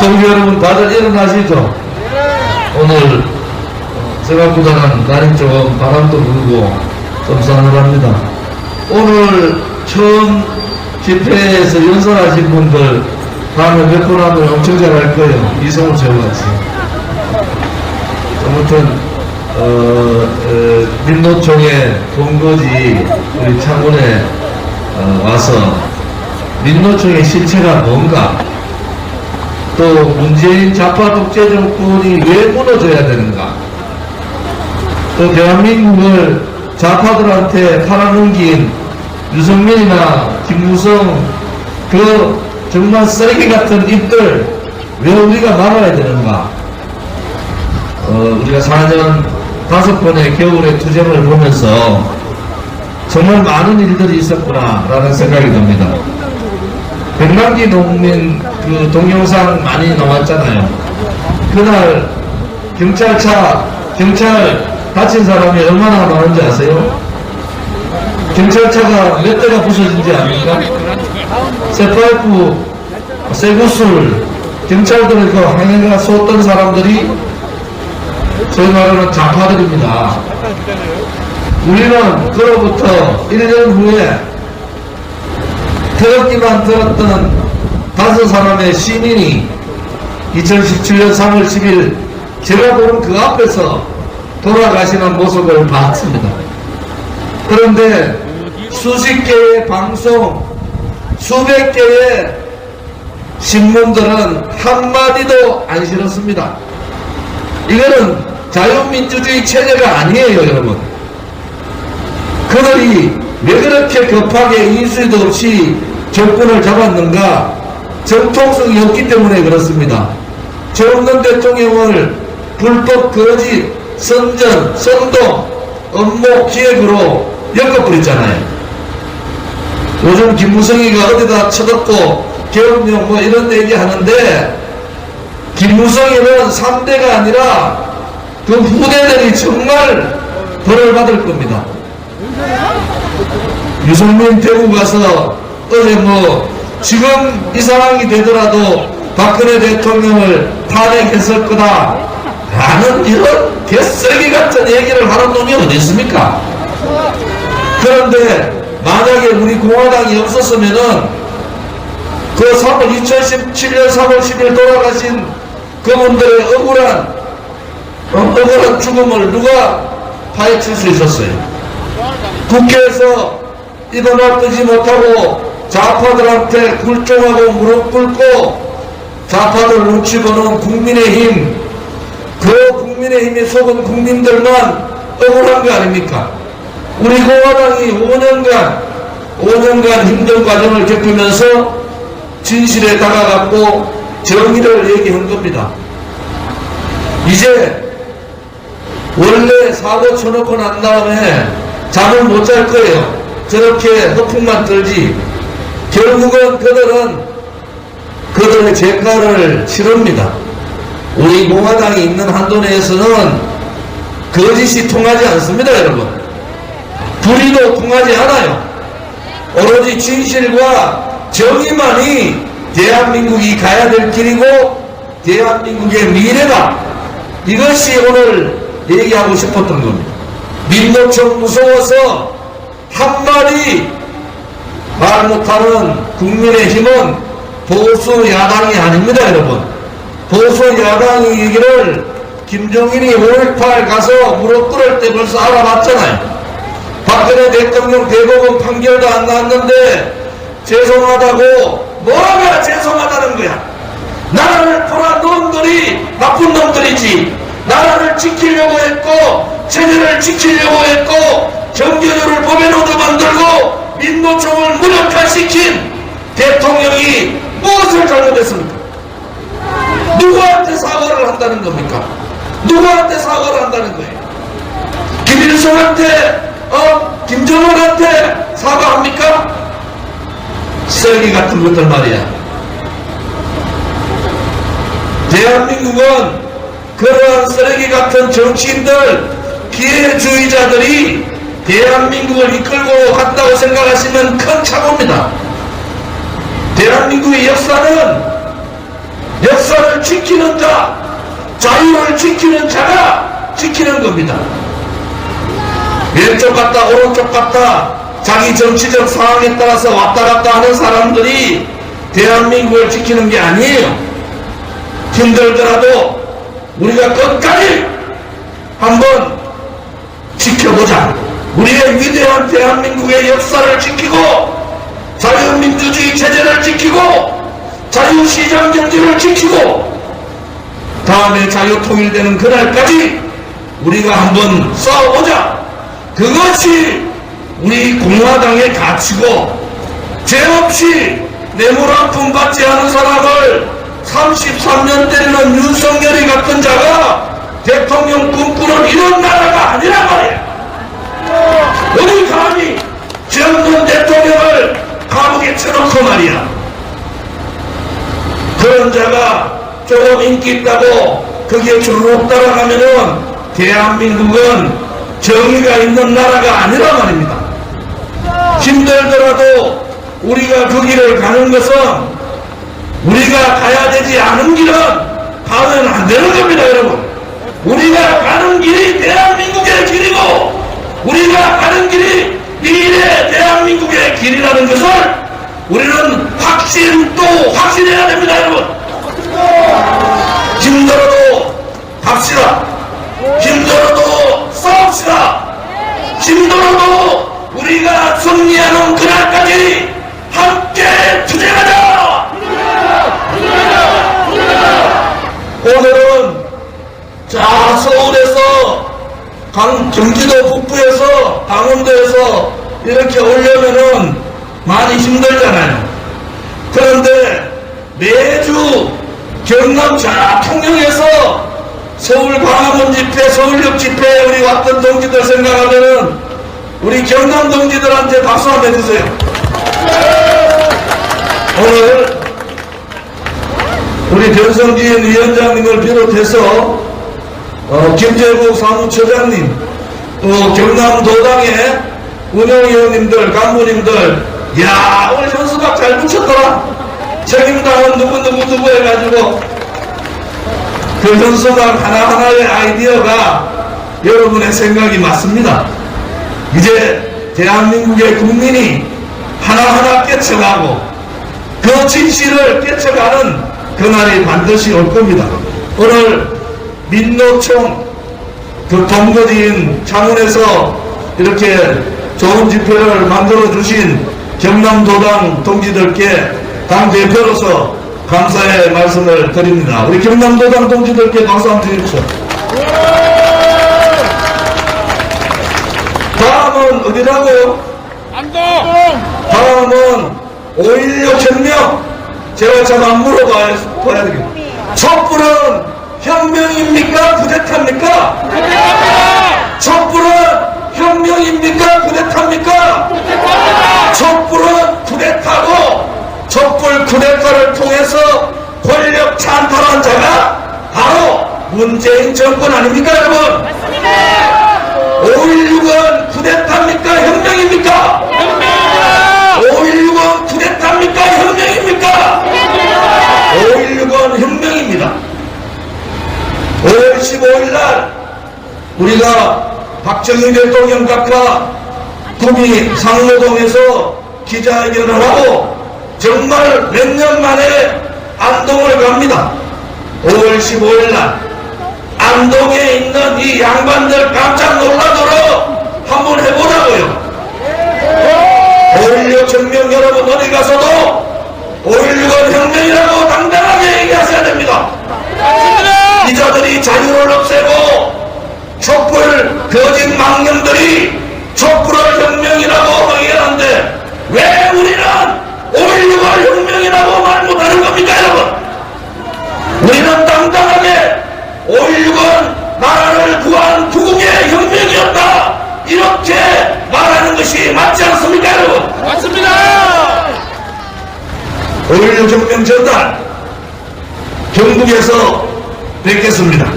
동지 여러분 다들 일어나시죠? 오늘 생각보다는 날이 좀 바람도 불고 좀 싸늘합니다. 오늘 처음 집회에서 연설하신 분들 다음에 몇분 하면 엄청 잘할 거예요. 이성우 최고같이. 아무튼 어, 어, 민노총의 본거지 우리 창원에 어, 와서 민노총의 실체가 뭔가 또 문재인 좌파 독재 정권이 왜 무너져야 되는가 또 대한민국을 좌파들한테 팔아넘긴 유승민이나 김무성 그 정말 쓰레기 같은 입들 왜 우리가 막아야 되는가 어, 우리가 4년 다섯 번의 겨울의 투쟁을 보면서 정말 많은 일들이 있었구나 라는 생각이 듭니다. 백만기 농민 그 동영상 많이 나왔잖아요. 그날 경찰차 경찰 다친 사람이 얼마나 많은지 아세요? 경찰차가 몇 대가 부서진지 압니까? 쇠파이프, 쇠구슬, 경찰들의 그 항해가 쏟던 사람들이 소위 말하는 좌파들입니다. 우리는 그로부터 1년 후에 태극기만 들었던 다섯 사람의 시민이 2017년 3월 10일 제가 보는 그 앞에서 돌아가시는 모습을 봤습니다. 그런데 수십 개의 방송, 수백 개의 신문들은 한마디도 안 실었습니다. 이거는 자유민주주의 체제가 아니에요, 여러분. 그들이 왜 그렇게 급하게 인수위도 없이 정권을 잡았는가? 정통성이 없기 때문에 그렇습니다. 정권 대통령을 불법 거짓, 선전, 선동, 업무 기획으로 엮어버렸잖아요. 요즘 김무성이가 어디다 쳐듣고 계엄령 뭐 이런 얘기 하는데 김무성이는 3대가 아니라 그 후대들이 정말 벌을 받을 겁니다. 유승민 대구 가서 어제 뭐 지금 이 상황이 되더라도 박근혜 대통령을 탄핵했을 거다 라는 이런 개쓰레기 같은 얘기를 하는 놈이 어디 있습니까? 그런데 만약에 우리 공화당이 없었으면은 그 3월 2017년 3월 10일 돌아가신 그분들의 억울한 어, 억울한 죽음을 누가 파헤칠 수 있었어요? 국회에서 일어날 뜨지 못하고 좌파들한테 굴종하고 무릎 꿇고 좌파들 눈치 보는 국민의힘 그 국민의힘이 속은 국민들만 억울한 거 아닙니까? 우리 공화당이 5년간 5년간 힘든 과정을 겪으면서 진실에 다가갔고 정의를 얘기한 겁니다. 이제 원래 사고 쳐놓고 난 다음에 잠을 못 잘 거예요. 저렇게 허풍만 떨지. 결국은 그들은 그들의 죄가를 치릅니다. 우리 공화당이 있는 한도 내에서는 거짓이 통하지 않습니다, 여러분. 불의도 통하지 않아요. 오로지 진실과 정의만이 대한민국이 가야 될 길이고 대한민국의 미래다. 이것이 오늘 얘기하고 싶었던 겁니다. 민노총 무서워서 한마디 말 못하는 국민의힘은 보수 야당이 아닙니다, 여러분. 보수 야당이기를 김종인이 5.18 가서 무릎 꿇을 때 벌써 알아봤잖아요. 박근혜 대통령 대법원 판결도 안 나왔는데 죄송하다고 뭐가 죄송하다는 거야. 나라를 포란 놈들이 나쁜 놈들이지. 나라를 지키려고 했고 체제를 지키려고 했고 정교조를 법에 노도 만들고 민노총을 무력화시킨 대통령이 무엇을 잘못했습니까? 누구한테 사과를 한다는 겁니까? 누구한테 사과를 한다는 거예요? 김일성한테 어? 김정은한테 사과합니까? 쓰레기 같은 것들 말이야. 대한민국은 그러한 쓰레기 같은 정치인들, 기회주의자들이 대한민국을 이끌고 갔다고 생각하시면 큰 착오입니다. 대한민국의 역사는 역사를 지키는 자, 자유를 지키는 자가 지키는 겁니다. 왼쪽 갔다 오른쪽 갔다 자기 정치적 상황에 따라서 왔다 갔다 하는 사람들이 대한민국을 지키는 게 아니에요. 힘들더라도 우리가 끝까지 한번 지켜보자. 우리의 위대한 대한민국의 역사를 지키고 자유민주주의 체제를 지키고 자유시장 경제를 지키고 다음에 자유통일되는 그날까지 우리가 한번 싸워보자. 그것이 우리 공화당의 가치고 죄 없이 뇌물 한 푼 받지 않은 사람을 33년 때리는 윤석열이 같은 자가 대통령 꿈꾸는 이런 나라가 아니란 말이야. 어디 감히 죄 없는 대통령을 감옥에 쳐놓고 말이야. 그런 자가 조금 인기 있다고 거기에 쭉 따라가면은 대한민국은 정의가 있는 나라가 아니라 말입니다. 힘들더라도 우리가 그 길을 가는 것은 우리가 가야 되지 않은 길은 가면 안 되는 겁니다, 여러분. 우리가 가는 길이 대한민국의 길이고 우리가 가는 길이 미래 대한민국의 길이라는 것을 우리는 확신 또 확신해야 됩니다, 여러분. 힘들어도 갑시다. 힘들어도 싸웁시다. 힘들어도 우리가 승리하는 그날까지 함께 투쟁하자. 오늘은 자 서울에서 강, 경기도 북부에서 강원도에서 이렇게 오려면은 많이 힘들잖아요. 그런데 매주 경남 자 통영에서 서울 광화문 집회, 서울역 집회에 우리 왔던 동지들 생각하면은 우리 경남 동지들한테 박수 한번 해주세요. 오늘 우리 변성진 위원장님을 비롯해서 어, 김재국 사무처장님 또 경남도당의 운영위원님들 간부님들 야 오늘 현수막 잘 붙였더라 책임당은 누구누구누구 해가지고 그 현수막 하나하나의 아이디어가 여러분의 생각이 맞습니다 이제 대한민국의 국민이 하나하나 깨쳐가고 그 진실을 깨쳐가는 그날이 반드시 올 겁니다. 오늘 민노총 그 본거지인 창원에서 이렇게 좋은 집회를 만들어 주신 경남도당 동지들께 당 대표로서 감사의 말씀을 드립니다. 우리 경남도당 동지들께 박수 한번 주십시오. 다음은 어디라고요? 안동! 다음은 5.16 혁명 제가 참 안 물어봐야 봐야 되겠다 촛불은 혁명입니까? 부대타입니까 촛불은 혁명입니까? 부대타입니까 촛불은 쿠데타고 촛불 쿠데타를 통해서 권력 찬탈한 자가 바로 문재인 정권 아닙니까 여러분? 5.16은 쿠데타입니까 혁명입니까 5.16은 쿠데타입니까? 혁명입니까? 5.16은 혁명입니다. 5월 15일 날 우리가 박정희 대통령 각하 구미 상로동에서 기자회견을 하고 정말 몇 년 만에 안동을 갑니다. 5월 15일 날 안동에 있는 이 양반들 깜짝 놀라도록 한번 해보자고요. 5.16 혁명 여러분 어디 가서도 우리는 당당하게 5.16은 나라를 구한 부국의 혁명이었다 이렇게 말하는 것이 맞지 않습니까 여러분? 맞습니다! 5.16 혁명 전날 경북에서 뵙겠습니다.